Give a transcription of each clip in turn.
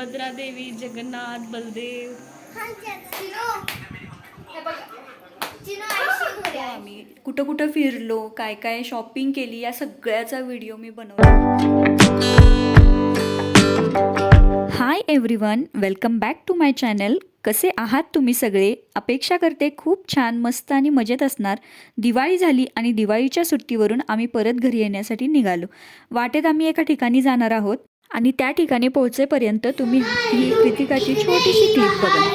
सुभद्रा देवी जगन्नाथ बलदेव. आम्ही कुठं कुठं फिरलो काय काय शॉपिंग केली या सगळ्याचा व्हिडिओ मी बनवला. Hi everyone welcome back to my channel कसे आहात तुम्ही सगळे? अपेक्षा करते खूप छान मस्त आणि मजेत असणार. दिवाळी झाली आणि दिवाळीच्या सुट्टीवरून आम्ही परत घरी येण्यासाठी निघालो. वाटेत आम्ही एका ठिकाणी जाणार आहोत. आणि त्या ठिकाणी पोहोचेपर्यंत तुम्ही ही कृतिकाची छोटीशी क्लिप बघा.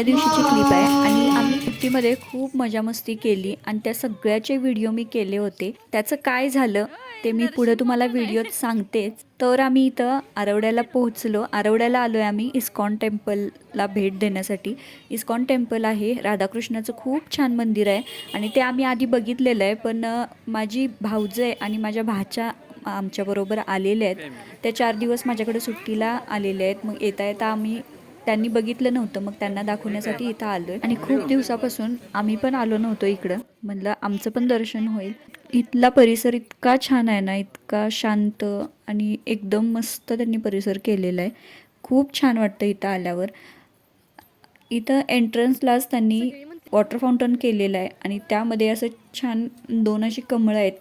पहिल्या आदल्या दिवशीची क्लिप आहे आणि आम्ही सुट्टीमध्ये खूप मजा मस्ती केली आणि त्या सगळ्याचे व्हिडिओ मी केले होते. त्याचं काय झालं ते मी पुढे तुम्हाला व्हिडिओत सांगतेच. तर आम्ही इथं आरवड्याला पोहोचलो. आरवड्याला आलो आहे आम्ही इस्कॉन टेम्पलला भेट देण्यासाठी. इस्कॉन टेम्पल आहे राधाकृष्णाचं खूप छान मंदिर आहे आणि ते आम्ही आधी बघितलेलं आहे पण माझी भाऊजं आहे आणि माझ्या भाच्या आमच्याबरोबर आलेल्या आहेत. त्या चार दिवस माझ्याकडे सुट्टीला आलेले आहेत. मग येता येता आम्ही त्यांनी बघितलं नव्हतं. मग त्यांना दाखवण्यासाठी इथं आलोय. आणि खूप दिवसापासून आम्ही पण आलो नव्हतो इकडं. म्हणलं आमचं पण दर्शन होईल. इथला परिसर इतका छान आहे ना इतका शांत आणि एकदम मस्त त्यांनी परिसर केलेला आहे. खूप छान वाटतं इथं आल्यावर. इथं एंट्रन्सलाच त्यांनी वॉटर फाउंटन केलेलं आहे आणि त्यामध्ये असं छान दोन अशी कमळं आहेत.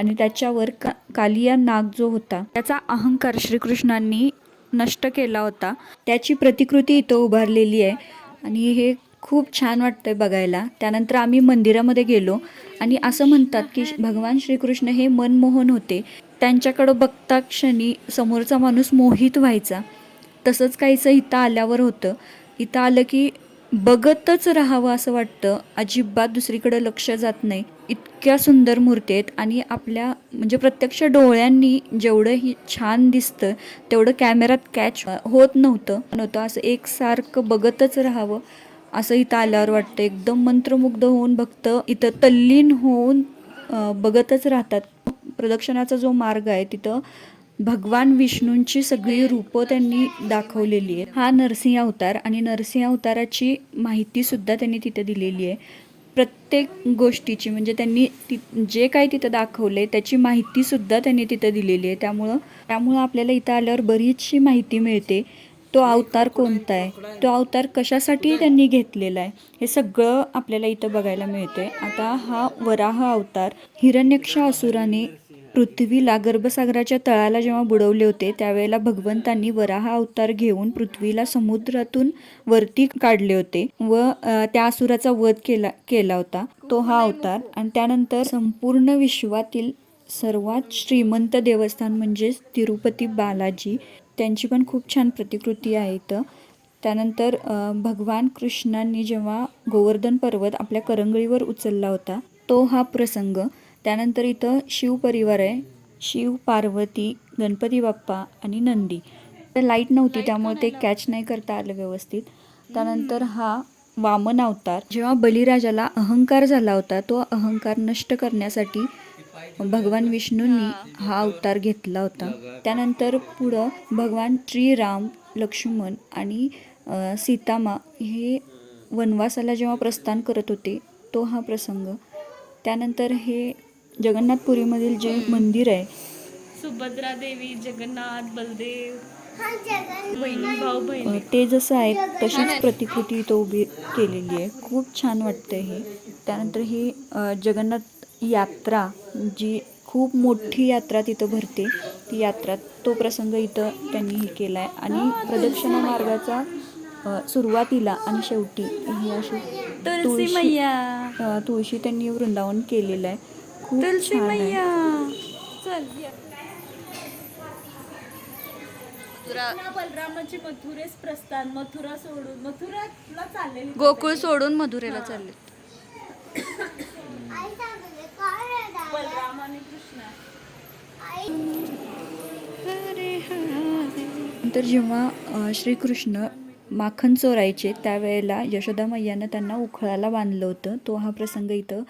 आणि त्याच्यावर का कालिया नाग जो होता त्याचा अहंकार श्रीकृष्णांनी नष्ट केला होता. त्याची प्रतिकृती इथं उभारलेली आहे. आणि हे खूप छान वाटतंय बघायला. त्यानंतर आम्ही मंदिरामध्ये गेलो. आणि असं म्हणतात की भगवान श्रीकृष्ण हे मनमोहन होते. त्यांच्याकडं बघता क्षणी समोरचा माणूस मोहित व्हायचा. तसंच काहीचं इथं आल्यावर होतं. इथं आलं की बघतच राहावं असं वाटतं. अजिबात दुसरीकडे लक्ष जात नाही. इतक्या सुंदर मूर्ती आहेत आणि आपल्या म्हणजे प्रत्यक्ष डोळ्यांनी जेवढं ही छान दिसतं तेवढं कॅमेऱ्यात कॅच होत नव्हतं. नव्हतं असं एकसारखं बघतच राहावं असं इथं आल्यावर वाटतं. एकदम मंत्रमुग्ध होऊन भक्त इथं तल्लीन होऊन बघतच राहतात. प्रदक्षिणाचा जो मार्ग आहे तिथं भगवान विष्णूंची सगळी रूपं त्यांनी दाखवलेली आहे हा नरसिंह अवतार आणि नरसिंह अवताराची माहिती सुद्धा त्यांनी तिथे दिलेली आहे. प्रत्येक गोष्टीची म्हणजे त्यांनी ति जे काही तिथं दाखवले त्याची माहिती सुद्धा त्यांनी तिथं दिलेली आहे. त्यामुळं त्यामुळं आपल्याला इथं आल्यावर बरीचशी माहिती मिळते. तो अवतार कोणता आहे? तो अवतार कशासाठी त्यांनी घेतलेला आहे? हे सगळं आपल्याला इथं बघायला मिळते आता हा वराह अवतार हिरण्यक्ष असुराने पृथ्वीला गर्भसागराच्या तळाला जेव्हा बुडवले होते त्यावेळेला भगवंतांनी वराह अवतार घेऊन पृथ्वीला समुद्रातून वरती काढले होते व त्या असुराचा वध केला केला होता. तो हा अवतार आणि त्यानंतर संपूर्ण विश्वातील सर्वात श्रीमंत देवस्थान म्हणजेच तिरुपती बालाजी त्यांची पण खूप छान प्रतिकृती आहे इथं. त्यानंतर भगवान कृष्णांनी जेव्हा गोवर्धन पर्वत आपल्या करंगळीवर उचलला होता तो हा प्रसंग त्यानंतर इथं शिवपरिवार आहे. शिव पार्वती गणपती बाप्पा आणि नंदी. तर लाइट नव्हती त्यामुळे ते कॅच नाही करता आलं व्यवस्थित. त्यानंतर हा वामन अवतार. जेव्हा बलिराजाला अहंकार झाला होता तो अहंकार नष्ट करण्यासाठी भगवान विष्णूंनी हा अवतार घेतला होता. त्यानंतर पुढं भगवान श्रीराम लक्ष्मण आणि सीतामा हे वनवासाला जेव्हा प्रस्थान करत होते तो हा प्रसंग. त्यानंतर हे जगन्नाथपुरीमधील जे मंदिर आहे सुभद्रा देवी जगन्नाथ बलदेव हाँ बहिणी भाऊ बहिणी. ते जसं आहे तशीच प्रतिकृती इथं उभी केलेली आहे. खूप छान वाटतं हे. त्यानंतर ही जगन्नाथ यात्रा जी खूप मोठी यात्रा तिथं भरते ती यात्रा तो प्रसंग इथं त्यांनी हे केला आहे आणि प्रदक्षिणा मार्गाचा सुरुवातीला आणि शेवटी ही अशी तुळशी तुळशी त्यांनी वृंदावन केलेलं आहे. खूप तुलसी मैया चल. बलरामाची मथुरेस प्रस्थान मथुरा सोडून मथुराला चाललेली गोकुळ सोडून मधुरेला चालले? बलराम आणि कृष्ण. आई. त्यानंतर जेव्हा श्रीकृष्ण माखन चोरायचे त्यावेळेला यशोदा मैयानं त्यांना उखळाला बांधलं होतं. तो हा प्रसंग इथं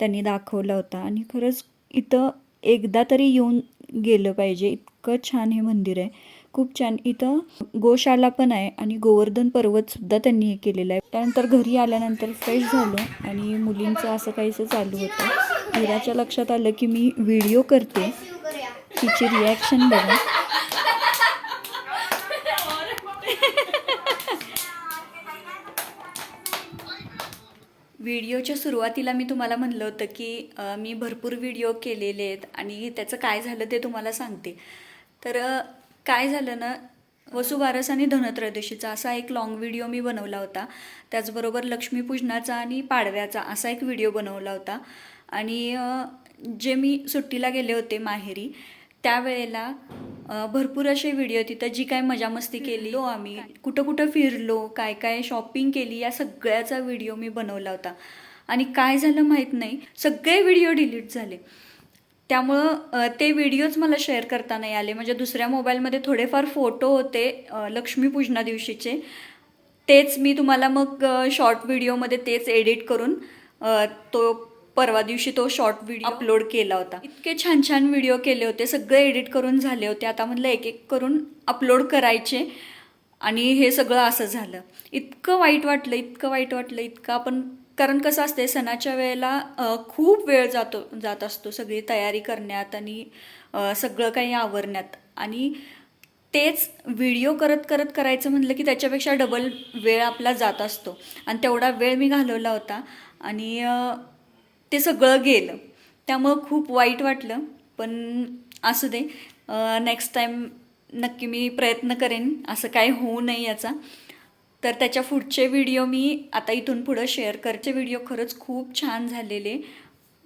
त्यांनी दाखवला होता. आणि खरंच इथं एकदा तरी येऊन गेलं पाहिजे. इतकं छान हे मंदिर आहे. खूप छान. इथं गोशाला पण आहे आणि गोवर्धन पर्वतसुद्धा त्यांनी हे केलेलं आहे. त्यानंतर घरी आल्यानंतर फ्रेश झालो आणि मुलींचं असं काहीसं चालू होतं. हिराच्या लक्षात आलं की मी व्हिडिओ करते. तिची रिॲक्शन बघा. व्हिडिओच्या सुरुवातीला मी तुम्हाला म्हणलं होतं की मी भरपूर व्हिडिओ केलेले आहेत आणि त्याचं काय झालं ते तुम्हाला सांगते. तर काय झालं ना वसुबारस आणि धनत्रयोदशीचा असा एक लॉंग व्हिडिओ मी बनवला होता. त्याचबरोबर लक्ष्मीपूजनाचा आणि पाडव्याचा असा एक व्हिडिओ बनवला होता. आणि जे मी सुट्टीला गेले होते माहेरी त्यावेळेला भरपूर असे व्हिडिओ तिथं जी काय मजा मस्ती केली. हो आम्ही. कुठं कुठं फिरलो काय काय शॉपिंग केली या सगळ्याचा व्हिडिओ मी बनवला होता. आणि काय झालं माहीत नाही सगळे व्हिडिओ डिलीट झाले. त्यामुळं ते व्हिडिओज मला शेअर करता नाही आले म्हणजे दुसऱ्या मोबाईलमध्ये थोडेफार फोटो होते लक्ष्मीपूजना दिवशीचे. तेच मी तुम्हाला मग शॉर्ट व्हिडिओमध्ये तेच एडिट करून तो परवा दिवशी तो शॉर्ट व्हिडिओ अपलोड केला होता. इतके छान छान व्हिडिओ केले होते सगळे एडिट करून झाले होते. आता म्हटलं एक एक करून अपलोड करायचे आणि हे सगळं असं झालं. इतकं वाईट वाटलं इतकं वाईट वाटलं इतकं आपण कारण कसं असते सणाच्या वेळेला खूप वेळ जातो जात असतो सगळी तयारी करण्यात आणि सगळं काही आवरण्यात. आणि तेच व्हिडिओ करत करत करायचं म्हटलं की त्याच्यापेक्षा डबल वेळ आपला जात असतो. आणि तेवढा वेळ मी घालवला होता. आणि ते सगळं गेलं. त्यामुळं खूप वाईट वाटलं पण असू दे. नेक्स्ट टाईम नक्की मी प्रयत्न करेन असं काय होऊ नये याचा. तर त्याच्या पुढचे व्हिडिओ मी आता इथून पुढं शेअर करचे व्हिडिओ खरंच खूप छान झालेले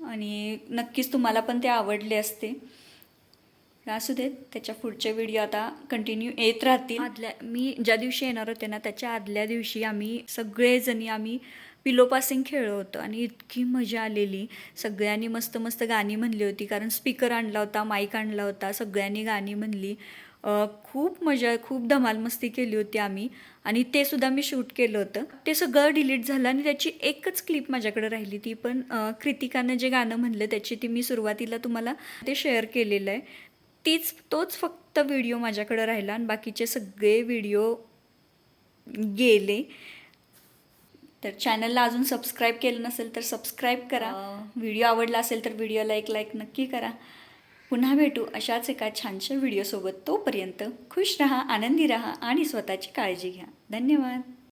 आणि नक्कीच तुम्हाला पण ते आवडले असते. असू देत त्याच्या पुढचे व्हिडिओ आता कंटिन्यू येत राहतील. आदल्या मी ज्या दिवशी येणार होते ना त्याच्या आदल्या दिवशी आम्ही सगळेजणी आम्ही पिलो पासिंग होतं आणि इतकी मजा आलेली. सगळ्यांनी मस्त मस्त गाणी म्हणली होती कारण स्पीकर आणला होता माईक आणला होता सगळ्यांनी गाणी म्हणली. खूप मजा खूप धमाल मस्ती केली होती आम्ही. आणि ते सुद्धा मी शूट केलं होतं. ते सगळं डिलीट झालं आणि त्याची एकच क्लिप माझ्याकडे राहिली. ती पण कृतिकानं जे गाणं म्हणलं त्याची ती मी सुरुवातीला तुम्हाला ते शेअर केलेलं आहे. तीच तोच फक्त व्हिडिओ माझ्याकडे राहिला आणि बाकीचे सगळे व्हिडिओ गेले. तर चॅनलला अजून सबस्क्राईब केलं नसेल तर सबस्क्राईब करा. व्हिडिओ आवडला असेल तर व्हिडिओला एक लाईक नक्की करा. पुन्हा भेटू अशाच एका छानशा व्हिडिओसोबत तोपर्यंत खुश रहा आनंदी रहा आणि स्वतःची काळजी घ्या. धन्यवाद.